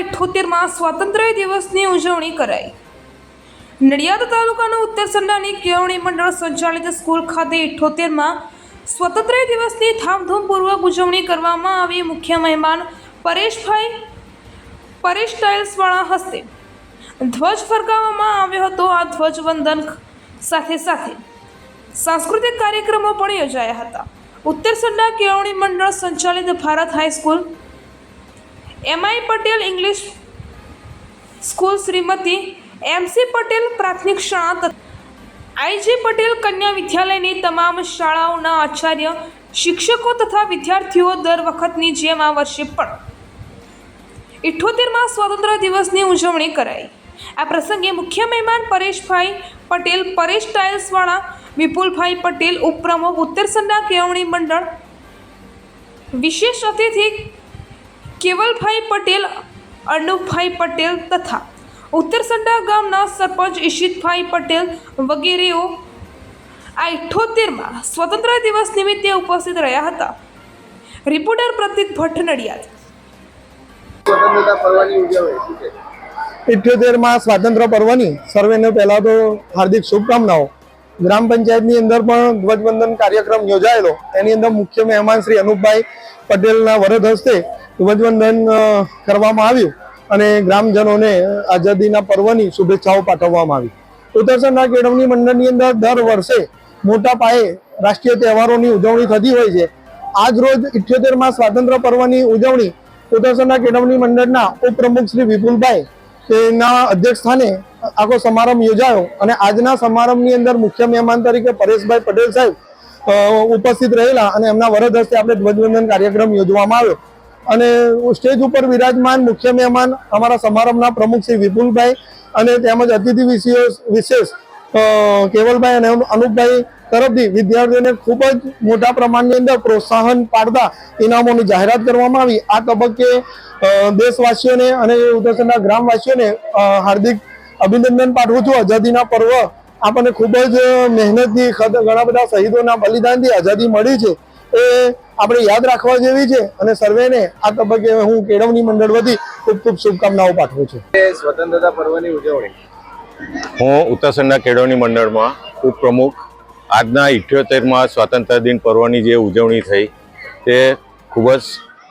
ઇઠ્ઠોતેરમાં સ્વાતંત્ર્ય દિવસની ઉજવણી કરાઈ. નડિયાદ તાલુકાનું ઉત્તર સંડાની કેળવણી મંડળ સંચાલિત સ્કૂલ ખાતે ઇઠોતેરમાં સ્વતંત્ર દિવસની ધામધૂમપૂર્વક ઉજવણી કરવામાં આવી મુખ્ય મહેમાન પરેશભાઈ, પરેશ ટાઇલ્સવાળા હસ્તે. ધ્વજ ફરકાવવામાં આવ્યો હતો આ ધ્વજવંદન સાથે સાથે. સાંસ્કૃતિક કાર્યક્રમો પણ યોજાયા હતા. ઉત્તર સંડા કેળવણી મંડળ સંચાલિત Bharat high school MI Patel English school Shrimati MC Patel પ્રાથમિક શાળા આઈજી પટેલ કન્યા વિદ્યાલયની તમામ શાળાઓના આચાર્ય શિક્ષકો તથા વિદ્યાર્થીઓ દર વખતની જેમ આ વર્ષે પણ ઇઠ્ઠોતેરમાં સ્વાતંત્ર્ય દિવસની ઉજવણી કરાઈ આ પ્રસંગે મુખ્ય મહેમાન પરેશભાઈ પટેલ પરેશ ટાઇલ્સવાળા વિપુલભાઈ પટેલ ઉપપ્રમુખ ઉત્તર સંડા કેળવણી મંડળ વિશેષ અતિથિ કેવલભાઈ પટેલ અનુપભાઈ પટેલ તથા ઉત્તર સંડા ગામના સરપંચ ઈશિતભાઈ પટેલ વગેરેઓ આ ઇઠ્ઠોતેરમાં સ્વતંત્ર દિવસ નિમિત્તે ઉપસ્થિત રહ્યા હતા. રિપોર્ટર પ્રતિક ભટ્ટ નડિયાદ. ઇઠ્યોતેરમાં સ્વાતંત્ર્ય પર્વની સર્વેને પહેલાં તો હાર્દિક શુભકામનાઓ. ગ્રામ પંચાયતની અંદર પણ ધ્વજવંદન કાર્યક્રમ યોજાયેલો. એની અંદર મુખ્ય મહેમાન શ્રી અનુપભાઈ પટેલના વરદ હસ્તે ધ્વજવંદન કરવામાં આવ્યું અને ગ્રામજનોને આઝાદીના પર્વની શુભેચ્છાઓ પાઠવવામાં આવી. ઉત્તરસરના કેળવણી મંડળની અંદર દર વર્ષે મોટા પાયે રાષ્ટ્રીય તહેવારોની ઉજવણી થતી હોય છે. આજ રોજ ઇઠ્યોતેરમાં સ્વાતંત્ર્ય પર્વની ઉજવણી ઉત્તરસરના કેળવણી મંડળના ઉપપ્રમુખ શ્રી વિપુલભાઈ તેના અધ્યક્ષ સ્થાને આખો સમારંભ યોજાયો અને આજના સમારંભની અંદર મુખ્ય મહેમાન તરીકે પરેશભાઈ પટેલ સાહેબ ઉપસ્થિત રહેલા અને એમના વરદ હસ્તે આપણે ધ્વજવંદન કાર્યક્રમ યોજવામાં આવ્યો. અને સ્ટેજ ઉપર વિરાજમાન મુખ્ય મહેમાન અમારા સમારંભના પ્રમુખ શ્રી વિપુલભાઈ અને તેમજ અતિથિ વિશેષ કેવલભાઈ અને અનુપભાઈ તરફથી વિદ્યાર્થીઓને ખૂબ જ મોટા પ્રમાણની અંદર પ્રોત્સાહન પાડતા ઇનામોની જાહેરાત કરવામાં આવી. આ તબક્કે દેશવાસીઓને અને ઉત્તરસંડા ગ્રામવાસીઓને હાર્દિક અભિનંદન પાઠવું છું. આઝાદીના પર્વ આપણને ખૂબ જ મહેનતથી ઘણા બધા શહીદોના બલિદાનથી આઝાદી મળી છે. એ આપણે યાદ રાખવા જેવી છે અને સર્વેને આ તબક્કે હું કેળવણી મંડળ વતી ખૂબ ખૂબ શુભકામનાઓ પાઠવું છું. સ્વતંત્રતા પર્વની ઉજવણી. હું ઉત્તરસરના કેળવણી મંડળમાં ઉપપ્રમુખ આજના ઇઠ્યોતેરમાં સ્વાતંત્ર્ય દિન પર્વની જે ઉજવણી થઈ તે ખૂબ જ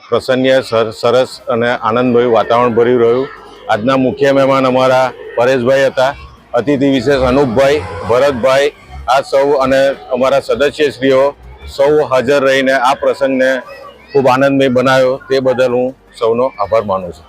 પ્રસન્ય સર- સરસ અને આનંદભર્યું વાતાવરણ ભર્યું રહ્યું. આજના મુખ્ય મહેમાન અમારા પરેશભાઈ હતા અતિથિ વિશેષ અનુપભાઈ ભરતભાઈ આ સૌ અને અમારા સદસ્યશ્રીઓ સૌ હાજર રહીને આ પ્રસંગને ખૂબ આનંદમય બનાવ્યો. તે બદલ હું સૌનો આભાર માનું છું.